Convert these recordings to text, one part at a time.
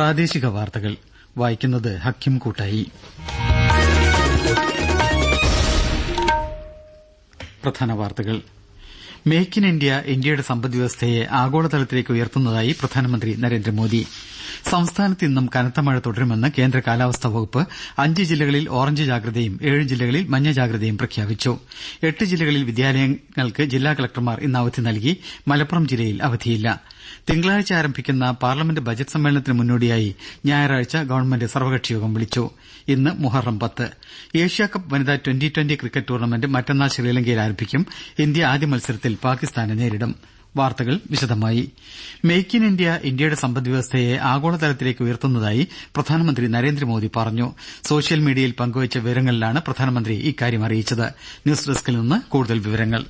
പ്രാദേശിക വാർത്തകൾ. വായിക്കുന്നത് ഹക്കിം കൂട്ടായി. പ്രധാന വാർത്തകൾ. മേക്ക് ഇൻ ഇന്ത്യ ഇന്ത്യയുടെ സമ്പദ്വ്യവസ്ഥയെ ആഗോളതലത്തിലേക്ക് ഉയർത്തുന്നതായി പ്രധാനമന്ത്രി നരേന്ദ്രമോദി. സംസ്ഥാനത്ത് ഇന്നും കനത്ത മഴ തുടരുമെന്ന് കേന്ദ്ര കാലാവസ്ഥാ വകുപ്പ് അഞ്ച് ജില്ലകളിൽ ഓറഞ്ച് ജാഗ്രതയും ഏഴ് ജില്ലകളിൽ മഞ്ഞ ജാഗ്രതയും പ്രഖ്യാപിച്ചു. എട്ട് ജില്ലകളിൽ വിദ്യാലയങ്ങൾക്ക് ജില്ലാ കളക്ടർമാർ ഇന്ന് അവധി നൽകി. മലപ്പുറം ജില്ലയിൽ അവധിയില്ല. തിങ്കളാഴ്ച ആരംഭിക്കുന്ന പാർലമെന്റ് ബജറ്റ് സമ്മേളനത്തിന് മുന്നോടിയായി ഞായറാഴ്ച ഗവൺമെന്റ് സർവകക്ഷിയോഗം വിളിച്ചു. ഇന്ന് മുഹറം പത്ത്. ഏഷ്യാകപ്പ് വനിതാ ട്വന്റി ട്വന്റി ക്രിക്കറ്റ് ടൂർണമെന്റ് മറ്റന്നാൾ ശ്രീലങ്കയിൽ ആരംഭിക്കും. ഇന്ത്യ ആദ്യ മത്സരത്തിൽ പാകിസ്ഥാനെ നേരിടും. വാർത്തകൾ വിശദമായി. മെയ്ക്ക് ഇൻ ഇന്ത്യ ഇന്ത്യയുടെ സമ്പദ്വ്യവസ്ഥയെ ആഗോളതലത്തിലേക്ക് ഉയർത്തുന്നതായി പ്രധാനമന്ത്രി നരേന്ദ്രമോദി പറഞ്ഞു. സോഷ്യൽ മീഡിയയിൽ പങ്കുവച്ച വിവരങ്ങളിലാണ് പ്രധാനമന്ത്രി ഇക്കാര്യം അറിയിച്ചത്. ന്യൂസ് ഡെസ്കിൽ നിന്ന് കൂടുതൽ വിവരങ്ങൾ.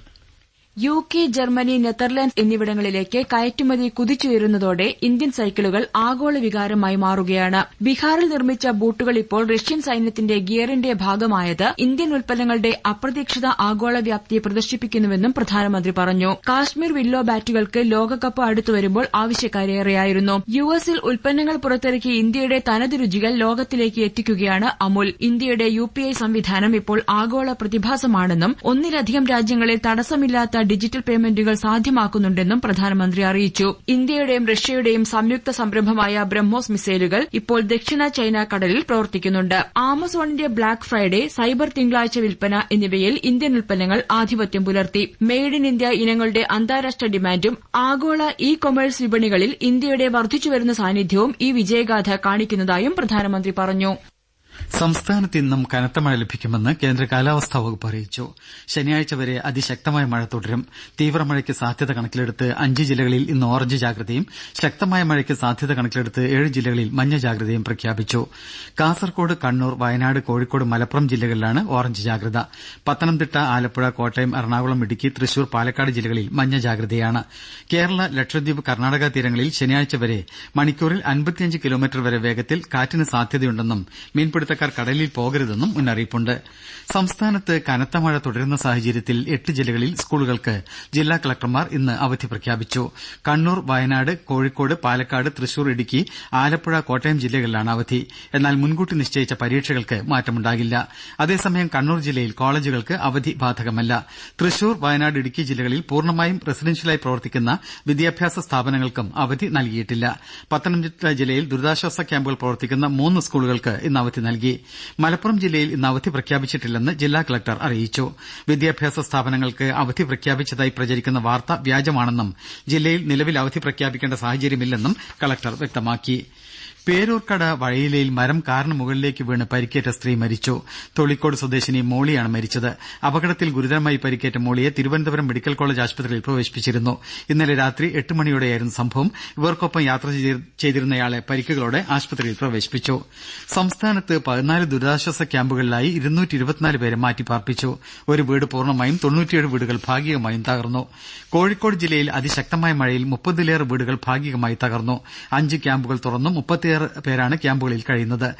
യു കെ ജർമ്മനി നെതർലാൻഡ്സ് എന്നിവിടങ്ങളിലേക്ക് കയറ്റുമതി കുതിച്ചുയരുന്നതോടെ ഇന്ത്യൻ സൈക്കിളുകൾ ആഗോള വികാരമായി മാറുകയാണ്. ബീഹാറിൽ നിർമ്മിച്ച ബൂട്ടുകൾ ഇപ്പോൾ റഷ്യൻ സൈന്യത്തിന്റെ ഗിയറിന്റെ ഭാഗമായത് ഇന്ത്യൻ ഉൽപ്പന്നങ്ങളുടെ അപ്രതീക്ഷിത ആഗോള വ്യാപ്തിയെ പ്രദർശിപ്പിക്കുന്നുവെന്നും പ്രധാനമന്ത്രി പറഞ്ഞു. കാശ്മീർ വില്ലോ ബാറ്റുകൾക്ക് ലോകകപ്പ് അടുത്തുവരുമ്പോൾ ആവശ്യക്കാരേറെയായിരുന്നു. യു എസിൽ ഉൽപ്പന്നങ്ങൾ പുറത്തിറക്കി ഇന്ത്യയുടെ തനത് രുചികൾ ലോകത്തിലേക്ക് എത്തിക്കുകയാണ് അമുൽ. ഇന്ത്യയുടെ യു സംവിധാനം ഇപ്പോൾ ആഗോള പ്രതിഭാസമാണെന്നും ഒന്നിലധികം രാജ്യങ്ങളിൽ തടസ്സമില്ലാത്ത ഡിജിറ്റൽ പേയ്മെന്റുകൾ സാധ്യമാക്കുന്നുണ്ടെന്നും പ്രധാനമന്ത്രി അറിയിച്ചു. ഇന്ത്യയുടെയും റഷ്യയുടെയും സംയുക്ത സംരംഭമായ ബ്രഹ്മോസ് മിസൈലുകൾ ഇപ്പോൾ ദക്ഷിണ ചൈന കടലിൽ പ്രവർത്തിക്കുന്നുണ്ട്. ആമസോണിന്റെ ബ്ലാക്ക് ഫ്രൈഡേ സൈബർ തിങ്കളാഴ്ച വിൽപ്പന എന്നിവയിൽ ഇന്ത്യൻ ഉൽപ്പന്നങ്ങൾ ആധിപത്യം പുലർത്തി. മെയ്ഡ് ഇൻ ഇന്ത്യ ഇനങ്ങളുടെ അന്താരാഷ്ട്ര ഡിമാൻഡും ആഗോള ഇ കൊമേഴ്സ് വിപണികളിൽ ഇന്ത്യയുടെ വർദ്ധിച്ചുവരുന്ന സാന്നിധ്യവും ഈ വിജയഗാഥ കാണിക്കുന്നതായും പ്രധാനമന്ത്രി പറഞ്ഞു. സംസ്ഥാനത്ത് ഇന്നും കനത്ത മഴ ലഭിക്കുമെന്ന് കേന്ദ്ര കാലാവസ്ഥാ വകുപ്പ് അറിയിച്ചു. ശനിയാഴ്ച വരെ അതിശക്തമായ മഴ തുടരും. തീവ്രമഴയ്ക്ക് സാധ്യത കണക്കിലെടുത്ത് അഞ്ച് ജില്ലകളിൽ ഇന്ന് ഓറഞ്ച് ജാഗ്രതയും ശക്തമായ മഴയ്ക്ക് സാധ്യത കണക്കിലെടുത്ത് ഏഴ് ജില്ലകളിൽ മഞ്ഞ ജാഗ്രതയും പ്രഖ്യാപിച്ചു. കാസർകോട് കണ്ണൂർ വയനാട് കോഴിക്കോട് മലപ്പുറം ജില്ലകളിലാണ് ഓറഞ്ച് ജാഗ്രത. പത്തനംതിട്ട ആലപ്പുഴ കോട്ടയം എറണാകുളം ഇടുക്കി തൃശൂർ പാലക്കാട് ജില്ലകളിൽ മഞ്ഞ ജാഗ്രതയാണ്. കേരള ലക്ഷദ്വീപ് കർണാടക തീരങ്ങളിൽ ശനിയാഴ്ച വരെ മണിക്കൂറിൽ അൻപത്തിയഞ്ച് കിലോമീറ്റർ വരെ വേഗത്തിൽ കാറ്റിന് സാധ്യതയുണ്ടെന്നും മീൻപിടുത്തക്കാർ കടലിൽ പോകരുതെന്നും മുന്നറിയിപ്പുണ്ട്. സംസ്ഥാനത്ത് കനത്ത മഴ തുടരുന്ന സാഹചര്യത്തിൽ എട്ട് ജില്ലകളിൽ സ്കൂളുകൾക്ക് ജില്ലാ കളക്ടർമാർ ഇന്ന് അവധി പ്രഖ്യാപിച്ചു. കണ്ണൂർ വയനാട് കോഴിക്കോട് പാലക്കാട് തൃശൂർ ഇടുക്കി ആലപ്പുഴ കോട്ടയം ജില്ലകളിലാണ് അവധി. എന്നാൽ മുൻകൂട്ടി നിശ്ചയിച്ച പരീക്ഷകൾക്ക് മാറ്റമുണ്ടാകില്ല. അതേസമയം കണ്ണൂർ ജില്ലയിൽ കോളേജുകൾക്ക് അവധി ബാധകമല്ല. തൃശൂർ വയനാട് ഇടുക്കി ജില്ലകളിൽ പൂർണമായും റെസിഡൻഷ്യലായി പ്രവർത്തിക്കുന്ന വിദ്യാഭ്യാസ സ്ഥാപനങ്ങൾക്കും അവധി നൽകിയിട്ടില്ല. പത്തനംതിട്ട ജില്ലയിൽ ദുരിതാശ്വാസ ക്യാമ്പുകൾ പ്രവർത്തിക്കുന്ന മൂന്ന് സ്കൂളുകൾക്ക് ഇന്ന് അവധി നൽകി മലപ്പുറം ജില്ലയിൽ ഇന്ന് അവധി പ്രഖ്യാപിച്ചിട്ടില്ലെന്ന് ജില്ലാ കലക്ടർ അറിയിച്ചു. വിദ്യാഭ്യാസ സ്ഥാപനങ്ങൾക്ക് അവധി പ്രഖ്യാപിച്ചതായി പ്രചരിക്കുന്ന വാർത്ത വ്യാജമാണെന്നും ജില്ലയിൽ നിലവിൽ അവധി പ്രഖ്യാപിക്കേണ്ട സാഹചര്യമില്ലെന്നും കലക്ടർ വ്യക്തമാക്കി. പേരൂർക്കട വഴയിലയിൽ മരം കാറിന് മുകളിലേക്ക് വീണ് പരിക്കേറ്റ സ്ത്രീ മരിച്ചു. തൊളിക്കോട് സ്വദേശിനി മോളിയാണ് മരിച്ചത്. അപകടത്തിൽ ഗുരുതരമായി പരിക്കേറ്റ മോളിയെ തിരുവനന്തപുരം മെഡിക്കൽ കോളേജ് ആശുപത്രിയിൽ പ്രവേശിപ്പിച്ചിരുന്നു. ഇന്നലെ രാത്രി എട്ട് മണിയോടെയായിരുന്നു സംഭവം. ഇവർക്കൊപ്പം യാത്ര ചെയ്തിരുന്നയാളെ പരിക്കുകളോടെ ആശുപത്രിയിൽ പ്രവേശിപ്പിച്ചു. സംസ്ഥാനത്ത് പതിനാല് ദുരിതാശ്വാസ ക്യാമ്പുകളിലായി പേരെ മാറ്റിപ്പാർപ്പിച്ചു ഒരു വീട് പൂർണമായും വീടുകൾ ഭാഗികമായും തകർന്നു. കോഴിക്കോട് ജില്ലയിൽ അതിശക്തമായ മഴയിൽ മുപ്പതിലേറെ വീടുകൾ ഭാഗികമായി തകർന്നു. അഞ്ച് ക്യാമ്പുകൾ തുറന്നു. മുപ്പത്തിയേറെ പേരാണ് ക്യാമ്പുകളിൽ കഴിയുന്നത്.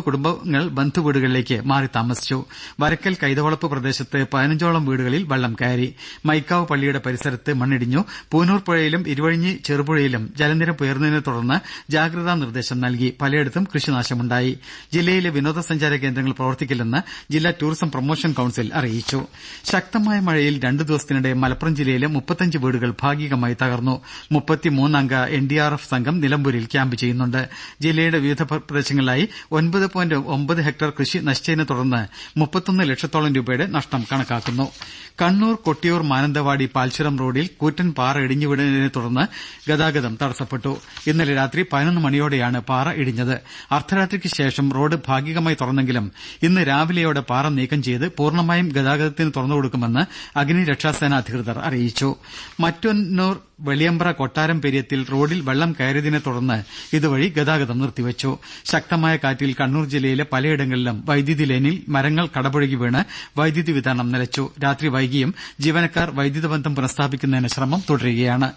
കുടുംബങ്ങൾ ബന്ധുവീടുകളിലേക്ക് മാറി താമസിച്ചു. വരക്കൽ കൈതവളപ്പ് പ്രദേശത്ത് പതിനഞ്ചോളം വീടുകളിൽ വെള്ളം കയറി. മൈക്കാവ് പള്ളിയുടെ പരിസരത്ത് മണ്ണിടിഞ്ഞു. പൂനൂർ പുഴയിലും ഇരുവഴിഞ്ഞി ചെറുപുഴയിലും ജലനിരപ്പ് ഉയർന്നതിനെ തുടർന്ന് ജാഗ്രതാ നിർദ്ദേശം നൽകി പലയിടത്തും കൃഷിനാശമുണ്ടായി. ജില്ലയിലെ വിനോദസഞ്ചാര കേന്ദ്രങ്ങൾ പ്രവർത്തിക്കില്ലെന്ന് ജില്ലാ ടൂറിസം പ്രൊമോഷൻ കൌൺസിൽ അറിയിച്ചു. ശക്തമായ മഴയിൽ രണ്ടു ദിവസത്തിനിടെ മലപ്പുറം ജില്ലയിലെ മുപ്പത്തഞ്ച് വീടുകൾ ഭാഗികമായി തകർന്നു. മുപ്പത്തിമൂന്നംഗ എൻ ഡി ആർ എഫ് സംഘം നിലമ്പൂരിൽ ക്യാമ്പ് ചെയ്യുന്നുണ്ട്. ജില്ലയുടെ വിവിധ പ്രദേശങ്ങളിലായി ഒൻപത് പോയിന്റ് ഒമ്പത് ഹെക്ടർ കൃഷി നശിച്ചതിനെ തുടർന്ന് മുപ്പത്തൊന്ന് ലക്ഷത്തോളം രൂപയുടെ നഷ്ടം കണക്കാക്കുന്നു. കണ്ണൂർ കൊട്ടിയൂർ മാനന്തവാടി പാൽച്ചുരം റോഡിൽ കൂറ്റൻ പാറ ഇടിഞ്ഞു വീണതിനെ തുടർന്ന് ഗതാഗതം തടസ്സപ്പെട്ടു. ഇന്നലെ രാത്രി പതിനൊന്ന് മണിയോടെയാണ് പാറ ഇടിഞ്ഞത്. അർദ്ധരാത്രിക്ക് ശേഷം റോഡ് ഭാഗികമായി തുറന്നെങ്കിലും ഇന്ന് രാവിലെയോടെ പാറ നീക്കം ചെയ്ത് പൂർണമായും ഗതാഗതത്തിന് തുറന്നുകൊടുക്കുമെന്ന് അഗ്നിരക്ഷാസേന അധികൃതർ അറിയിച്ചു. മറ്റന്നൂർ വെളിയമ്പ്ര കൊട്ടാരം പെരിയത്തിൽ റോഡിൽ വെള്ളം കയറിയതിനെ തുടർന്ന് ഇതുവഴി ഗതാഗതം നിർത്തിവെച്ചു. ശക്തമായ കാറ്റിൽ കണ്ണൂർ ജില്ലയിലെ പലയിടങ്ങളിലും വൈദ്യുതി ലൈനിൽ മരങ്ങൾ കടപുഴകി വീണ് വൈദ്യുതി വിതരണം നിലച്ചു. രാത്രി വൈകിയും ജീവനക്കാർ വൈദ്യുത ബന്ധം പുനഃസ്ഥാപിക്കുന്നതിന് ശ്രമം തുടരുകയാണ്.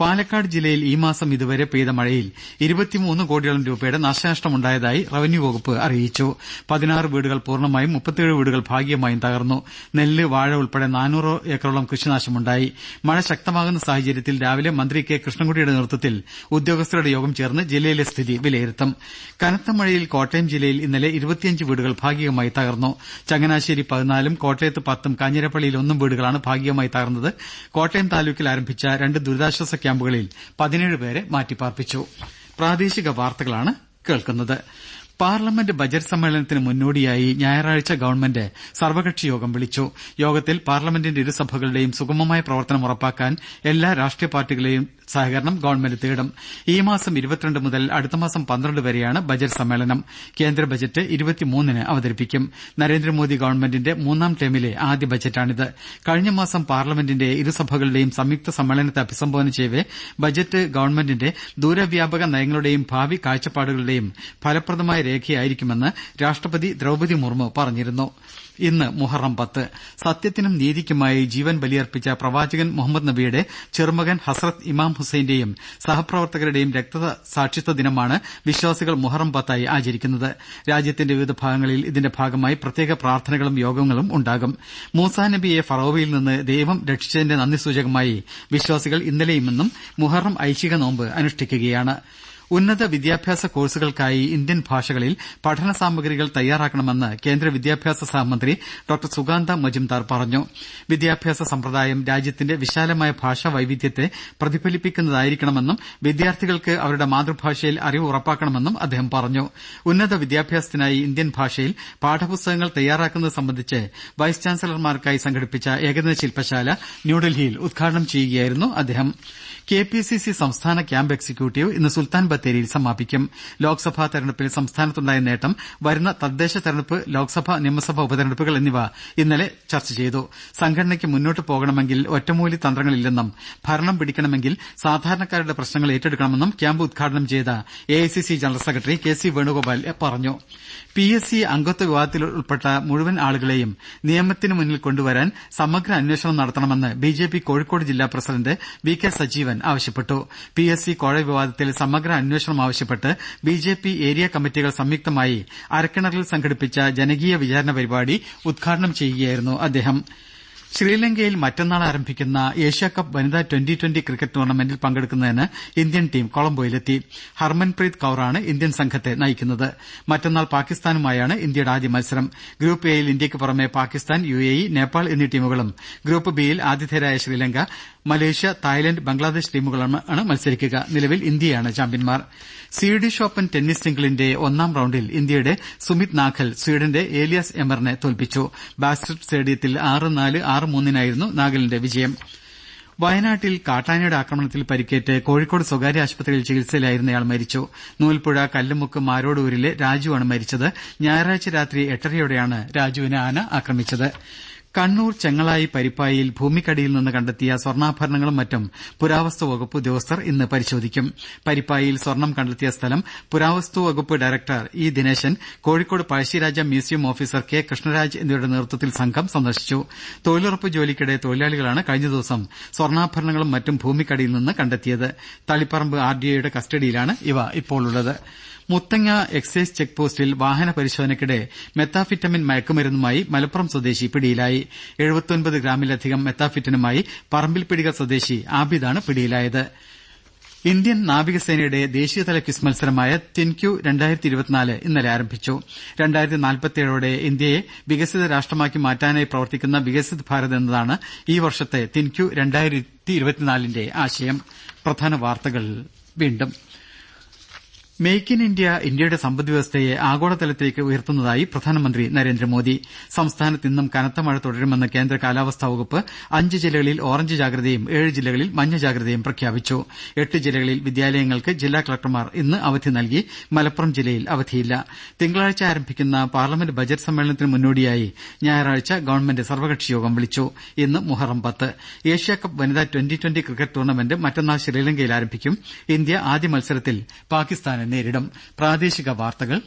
പാലക്കാട് ജില്ലയിൽ ഈ മാസം ഇതുവരെ പെയ്ത മഴയിൽ ഇരുപത്തിമൂന്ന് കോടിയോളം രൂപയുടെ നാശനഷ്ടമുണ്ടായതായി റവന്യൂ വകുപ്പ് അറിയിച്ചു. പതിനാറ് വീടുകൾ പൂർണമായും മുപ്പത്തിയേഴ് വീടുകൾ ഭാഗികമായും തകർന്നു. നെല്ല് വാഴ ഉൾപ്പെടെ നാനൂറ് ഏക്കറോളം കൃഷിനാശമുണ്ടായി. മഴ ശക്തമാകുന്ന സാഹചര്യത്തിൽ രാവിലെ മന്ത്രി കെ കൃഷ്ണൻകുട്ടിയുടെ നേതൃത്വത്തിൽ ഉദ്യോഗസ്ഥരുടെ യോഗം ചേർന്ന് ജില്ലയിലെ സ്ഥിതി സ്ഥിതി വിലയിരുത്തും. കനത്ത മഴയിൽ കോട്ടയം ജില്ലയിൽ ഇന്നലെ ഇരുപത്തിയഞ്ച് വീടുകൾ ഭാഗികമായി തകർന്നു. ചങ്ങനാശ്ശേരി പതിനാലും കോട്ടയത്ത് പത്തും കാഞ്ഞിരപ്പള്ളിയിൽ ഒന്നും വീടുകളാണ് ഭാഗികമായി തകർന്നത്. കോട്ടയം താലൂക്കിൽ ആരംഭിച്ച രണ്ട് ദുരിതാശ്വാസ ക്യാമ്പുകളിൽ പതിനേഴ് പേരെ മാറ്റിപ്പാർപ്പിച്ചു. പാർലമെന്റ് ബജറ്റ് സമ്മേളനത്തിന് മുന്നോടിയായി ഞായറാഴ്ച ഗവൺമെന്റ് സർവകക്ഷി യോഗം വിളിച്ചു. യോഗത്തിൽ പാർലമെന്റിന്റെ ഇരുസഭകളുടെയും സുഗമമായ പ്രവർത്തനം ഉറപ്പാക്കാൻ എല്ലാ രാഷ്ട്രീയ പാർട്ടികളുടെയും സഹകരണം ഗവൺമെന്റ് തേടും. ഈ മാസം ഇരുപത്തിരണ്ട് മുതൽ അടുത്ത മാസം പന്ത്രണ്ട് വരെയാണ് ബജറ്റ് സമ്മേളനം. കേന്ദ്ര ബജറ്റ് ഇരുപത്തിമൂന്നിന് അവതരിപ്പിക്കും. നരേന്ദ്രമോദി ഗവൺമെന്റിന്റെ മൂന്നാം ടേമിലെ ആദ്യ ബജറ്റാണിത്. കഴിഞ്ഞ മാസം പാർലമെന്റിന്റെ ഇരുസഭകളുടെയും സംയുക്ത സമ്മേളനത്തെ അഭിസംബോധന ചെയ്യവെ ബജറ്റ് ഗവൺമെന്റിന്റെ ദൂരവ്യാപക നയങ്ങളുടെയും ഭാവി കാഴ്ചപ്പാടുകളുടെയും ഫലപ്രദമായ രേഖയായിരിക്കുമെന്ന് രാഷ്ട്രപതി ദ്രൌപതി മുർമു പറഞ്ഞിരുന്നു. ഇന്ന് മുഹറം പത്ത്. സത്യത്തിനും നീതിക്കുമായി ജീവൻ ബലിയർപ്പിച്ച പ്രവാചകൻ മുഹമ്മദ് നബിയുടെ ചെറുമകൻ ഹസ്രത്ത് ഇമാം ഹുസൈന്റെയും സഹപ്രവർത്തകരുടെയും രക്തസാക്ഷിത്വ ദിനമാണ് വിശ്വാസികൾ മുഹറം പത്തായി ആചരിക്കുന്നത്. രാജ്യത്തിന്റെ വിവിധ ഭാഗങ്ങളിൽ ഇതിന്റെ ഭാഗമായി പ്രത്യേക പ്രാർത്ഥനകളും യോഗങ്ങളും ഉണ്ടാകും. മൂസാ നബിയെ ഫറോവയിൽ നിന്ന് ദൈവം രക്ഷിച്ചതിന്റെ നന്ദി സൂചകമായി വിശ്വാസികൾ ഇന്നലെയും ഇന്നും മുഹറം ഐച്ഛിക നോമ്പ് അനുഷ്ഠിക്കുകയാണ്. ഉന്നത വിദ്യാഭ്യാസ കോഴ്സുകൾക്കായി ഇന്ത്യൻ ഭാഷകളിൽ പഠന സാമഗ്രികൾ തയ്യാറാക്കണമെന്ന് കേന്ദ്ര വിദ്യാഭ്യാസ സഹമന്ത്രി ഡോക്ടർ സുഗാന്ത മജുംദാർ പറഞ്ഞു. വിദ്യാഭ്യാസ സമ്പ്രദായം രാജ്യത്തിന്റെ വിശാലമായ ഭാഷാ വൈവിധ്യത്തെ പ്രതിഫലിപ്പിക്കുന്നതായിരിക്കണമെന്നും വിദ്യാർത്ഥികൾക്ക് അവരുടെ മാതൃഭാഷയിൽ അറിവ് ഉറപ്പാക്കണമെന്നും അദ്ദേഹം പറഞ്ഞു. ഉന്നത വിദ്യാഭ്യാസത്തിനായി ഇന്ത്യൻ ഭാഷയിൽ പാഠപുസ്തകങ്ങൾ തയ്യാറാക്കുന്നത് സംബന്ധിച്ച് വൈസ് ചാൻസലർമാർക്കായി സംഘടിപ്പിച്ച ഏകദിന ശില്പശാല ന്യൂഡൽഹിയിൽ ഉദ്ഘാടനം ചെയ്യുകയായിരുന്നു അദ്ദേഹം. കെ പി സി സി സംസ്ഥാന ക്യാമ്പ് എക്സിക്യൂട്ടീവ് ഇന്ന് സുൽത്താൻ ബത്തേരിയിൽ സമാപിക്കും. ലോക്സഭാ തെരഞ്ഞെടുപ്പിൽ സംസ്ഥാനത്തുണ്ടായ നേട്ടം വരുന്ന തദ്ദേശ തെരഞ്ഞെടുപ്പ് ലോക്സഭ നിയമസഭാ ഉപതെരഞ്ഞെടുപ്പുകൾ എന്നിവ ഇന്നലെ ചർച്ച ചെയ്തു. സംഘടനയ്ക്ക് മുന്നോട്ട് പോകണമെങ്കിൽ ഒറ്റമൂലി തന്ത്രങ്ങളില്ലെന്നും ഭരണം പിടിക്കണമെങ്കിൽ സാധാരണക്കാരുടെ പ്രശ്നങ്ങൾ ഏറ്റെടുക്കണമെന്നും ക്യാമ്പ് ഉദ്ഘാടനം ചെയ്ത A I C C general secretary K C Venugopal പറഞ്ഞു. പി എസ് സി അംഗത്വ വിവാദത്തിൽ ഉൾപ്പെട്ട മുഴുവൻ ആളുകളെയും നിയമത്തിന് മുന്നിൽ കൊണ്ടുവരാൻ സമഗ്ര അന്വേഷണം നടത്തണമെന്ന് ബി ജെ പി കോഴിക്കോട് ജില്ലാ പ്രസിഡന്റ് വി കെ സജീവൻ ആവശ്യപ്പെട്ടു. പി എസ് സി കോഴ വിവാദത്തിൽ സമഗ്ര അന്വേഷണം ആവശ്യപ്പെട്ട് ബി ജെ പി ഏരിയ കമ്മിറ്റികൾ സംയുക്തമായി അരക്കിണറിൽ സംഘടിപ്പിച്ച ജനകീയ വിചാരണ പരിപാടി ഉദ്ഘാടനം ചെയ്യുകയായിരുന്നു അദ്ദേഹം. ശ്രീലങ്കയിൽ മറ്റന്നാൾ ആരംഭിക്കുന്ന ഏഷ്യാകപ്പ് വനിതാ ട്വന്റി ട്വന്റി ക്രിക്കറ്റ് ടൂർണമെന്റിൽ പങ്കെടുക്കുന്നതിന് ഇന്ത്യൻ ടീം കൊളംബോയിലെത്തി. ഹർമൻപ്രീത് കൌറാണ് ഇന്ത്യൻ സംഘത്തെ നയിക്കുന്നത്. മറ്റന്നാൾ പാകിസ്ഥാനുമായാണ് ഇന്ത്യയുടെ ആദ്യ മത്സരം. ഗ്രൂപ്പ് എയിൽ ഇന്ത്യയ്ക്ക് പുറമെ പാകിസ്ഥാൻ യു നേപ്പാൾ എന്നീ ടീമുകളും ഗ്രൂപ്പ് ബിയിൽ ആതിഥേയരായ ശ്രീലങ്ക മലേഷ്യ തായ്ലന്റ് ബംഗ്ലാദേശ് ടീമുകളാണ് മത്സരിക്കുക. നിലവിൽ ഇന്ത്യയാണ് ചാമ്പ്യൻമാർ സ്വീഡിഷ് ഓപ്പൺ ടെന്നീസ് സിംഗിളിന്റെ ഒന്നാം റൌണ്ടിൽ ഇന്ത്യയുടെ സുമിത് നാഗൽ സ്വീഡന്റെ ഏലിയാസ് എമറിനെ തോൽപ്പിച്ചു. ബാസ്റ്റർ സ്റ്റേഡിയത്തിൽ ആറ് നാല് ആറ് മൂന്നിനായിരുന്നു നാഗലിന്റെ വിജയം. വയനാട്ടിൽ കാട്ടാനയുടെ ആക്രമണത്തിൽ പരിക്കേറ്റ് കോഴിക്കോട് സ്വകാര്യ ആശുപത്രിയിൽ ചികിത്സയിലായിരുന്നയാൾ മരിച്ചു. നൂൽപ്പുഴ കല്ലുമുക്ക് മാരോടൂരിലെ രാജുവാണ് മരിച്ചത്. ഞായറാഴ്ച രാത്രി എട്ടരയോടെയാണ് രാജുവിനെ ആന ആക്രമിച്ചത്. കണ്ണൂർ ചെങ്ങളായി പരിപ്പായിൽ ഭൂമിക്കടിയിൽ നിന്ന് കണ്ടെത്തിയ സ്വർണാഭരണങ്ങളും മറ്റും പുരാവസ്തു വകുപ്പ് ഉദ്യോഗസ്ഥർ ഇന്ന് പരിശോധിക്കും. പരിപ്പായിൽ സ്വർണം കണ്ടെത്തിയ സ്ഥലം പുരാവസ്തു വകുപ്പ് director E Dineshan Kozhikode Pazhassiraja museum officer K Krishnaraj എന്നിവരുടെ നേതൃത്വത്തിൽ സംഘം സന്ദർശിച്ചു. തൊഴിലുറപ്പ് ജോലിക്കിടെ തൊഴിലാളികളാണ് കഴിഞ്ഞ ദിവസം സ്വർണാഭരണങ്ങളും മറ്റും ഭൂമിക്കടിയിൽ നിന്ന് കണ്ടെത്തിയത്. തളിപ്പറമ്പ് ആർ കസ്റ്റഡിയിലാണ് ഇവ ഇപ്പോഴുള്ളത് മുത്തങ്ങ എക്സൈസ് ചെക്ക് പോസ്റ്റിൽ വാഹന പരിശോധനയ്ക്കിടെ മെത്താഫിറ്റമിൻ മയക്കുമരുന്നുമായി മലപ്പുറം സ്വദേശി പിടിയിലായി. ഗ്രാമിലധികം മെത്താഫിറ്റനുമായി പറമ്പിൽപിടിക സ്വദേശി ആബിദാണ് പിടിയിലായത്. ഇന്ത്യൻ നാവികസേനയുടെ ദേശീയതല ക്വിസ് മത്സരമായ തിൻക്യു ഇന്നലെ ആരംഭിച്ചു. നാൽപ്പത്തിയേഴോടെ ഇന്ത്യയെ വികസിത രാഷ്ട്രമാക്കി മാറ്റാനായി പ്രവർത്തിക്കുന്ന വികസിത് ഭാരത് എന്നതാണ് ഈ വർഷത്തെ തിൻക്യു ഇരുപത്തിനാലിന്റെ ആശയം. മെയ്ക്ക് ഇൻ ഇന്ത്യ ഇന്ത്യയുടെ സമ്പദ്വ്യവസ്ഥയെ ആഗോളതലത്തിലേക്ക് ഉയർത്തുന്നതായി പ്രധാനമന്ത്രി നരേന്ദ്രമോദി. സംസ്ഥാനത്ത് ഇന്നും കനത്ത മഴ തുടരുമെന്ന് കേന്ദ്ര കാലാവസ്ഥാ വകുപ്പ് അഞ്ച് ജില്ലകളിൽ ഓറഞ്ച് ജാഗ്രതയും ഏഴ് ജില്ലകളിൽ മഞ്ഞ ജാഗ്രതയും പ്രഖ്യാപിച്ചു. എട്ട് ജില്ലകളിൽ വിദ്യാലയങ്ങൾക്ക് ജില്ലാ കളക്ടർമാർ ഇന്ന് അവധി നൽകി. മലപ്പുറം ജില്ലയിൽ അവധിയില്ല. തിങ്കളാഴ്ച ആരംഭിക്കുന്ന പാർലമെന്റ് ബജറ്റ് സമ്മേളനത്തിന് മുന്നോടിയായി ഞായറാഴ്ച ഗവൺമെന്റ് സർവകക്ഷിയോഗം വിളിച്ചു. ഇന്ന് മുഹറം പത്ത്. ഏഷ്യാകപ്പ് വനിതാ ട്വന്റി ട്വന്റി ക്രിക്കറ്റ് ടൂർണമെന്റ് മറ്റന്നാൾ ശ്രീലങ്കയിൽ ആരംഭിക്കും. ഇന്ത്യ ആദ്യ മത്സരത്തിൽ പാകിസ്ഥാനെ നേരിടും. വാർത്തകൾ